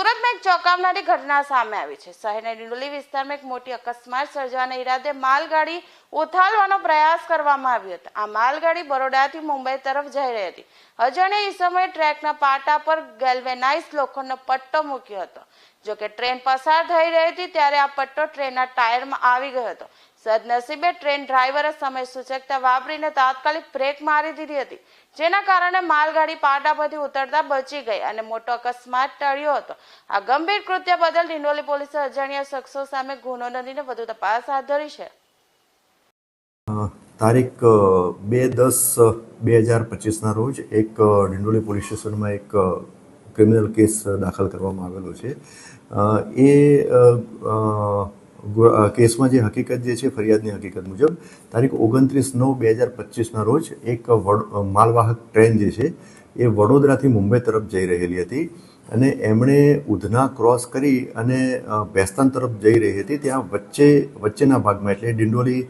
મોટી ઘટના સામે આવી છે. શહેરના ડિંડોલી વિસ્તારમાં એક મોટી અકસ્માત સર્જવાના ઈરાદે માલગાડી ઉથાલવાનો પ્રયાસ કરવામાં આવ્યો હતો. આ માલગાડી બરોડાથી મુંબઈ તરફ જઈ રહી હતી. અજાણ્યા ઈસમોએ ટ્રેકના પાટા પર ગેલ્વેનાઇઝ લોખંડનો પટ્ટો મૂક્યો હતો. જો કે ટ્રેન પસાર થઈ રહી હતી, ત્યારે આ પટ્ટો ટ્રેનના ટાયરમાં આવી ગયો હતો. સદનસીબે ટ્રેન ડ્રાઈવરે સમય સૂચકતા વાપરીને તાત્કાલિક બ્રેક મારી દીધી હતી, જેના કારણે માલગાડી પાટા પરથી ઉતરતા બચી ગઈ અને મોટો અકસ્માત ટળ્યો હતો. આ ગંભીર કૃત્ય બદલ ડિંડોલી પોલીસે અજાણ્યા શખ્સો સામે ગુનો નોંધીને વધુ તપાસ હાથ ધરી છે. તારીખ બે દસ બે હજાર પચીસના રોજ એક ડિંડોલી પોલીસ સ્ટેશનમાં એક ક્રિમિનલ કેસ દાખલ કરવામાં આવેલો છે. એ કેસમાં જે હકીકત જે છે, ફરિયાદની હકીકત મુજબ, તારીખ ઓગણત્રીસ નવ બે હજાર પચીસના રોજ એક માલવાહક ટ્રેન જે છે, એ વડોદરાથી મુંબઈ તરફ જઈ રહેલી હતી અને એમણે ઉધના ક્રોસ કરી અને ભેસ્તાન તરફ જઈ રહી હતી. ત્યાં વચ્ચે, વચ્ચેના ભાગમાં, એટલે ડિંડોલી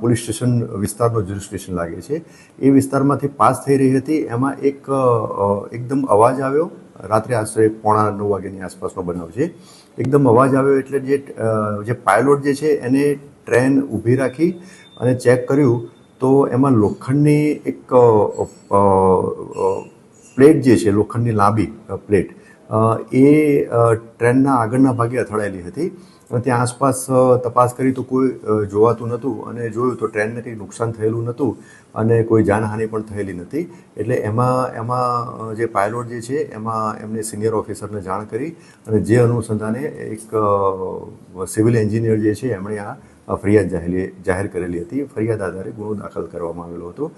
પોલીસ સ્ટેશન વિસ્તારનો જ્યુરિસ્ડિક્શન લાગે છે. એ વિસ્તારમાંથી પાસ થઈ રહી હતી. એમાં એક એકદમ અવાજ આવ્યો. રાત્રે આશરે પોણા નવ વાગ્યાની આસપાસનો બનાવ છે. એકદમ અવાજ આવ્યો એટલે જે જે પાયલોટ જે છે એને ટ્રેન ઊભી રાખી અને ચેક કર્યું તો એમાં લોખંડની એક પ્લેટ જે છે, લોખંડની લાંબી પ્લેટ એ ટ્રેનના આગળના ભાગે અથડાયેલી હતી. ત્યાં આસપાસ તપાસ કરી તો કોઈ જોવાતું નહોતું અને જોયું તો ટ્રેનને કંઈ નુકસાન થયેલું નહોતું અને કોઈ જાનહાનિ પણ થયેલી નથી. એટલે એમાં એમાં જે પાયલોટ જે છે, એમાં એમને સિનિયર ઓફિસરને જાણ કરી અને જે અનુસંધાને એક સિવિલ એન્જિનિયર જે છે, એમણે આ ફરિયાદ જાહેર જાહેર કરેલી હતી. ફરિયાદ આધારે ગુનો દાખલ કરવામાં આવેલો હતો.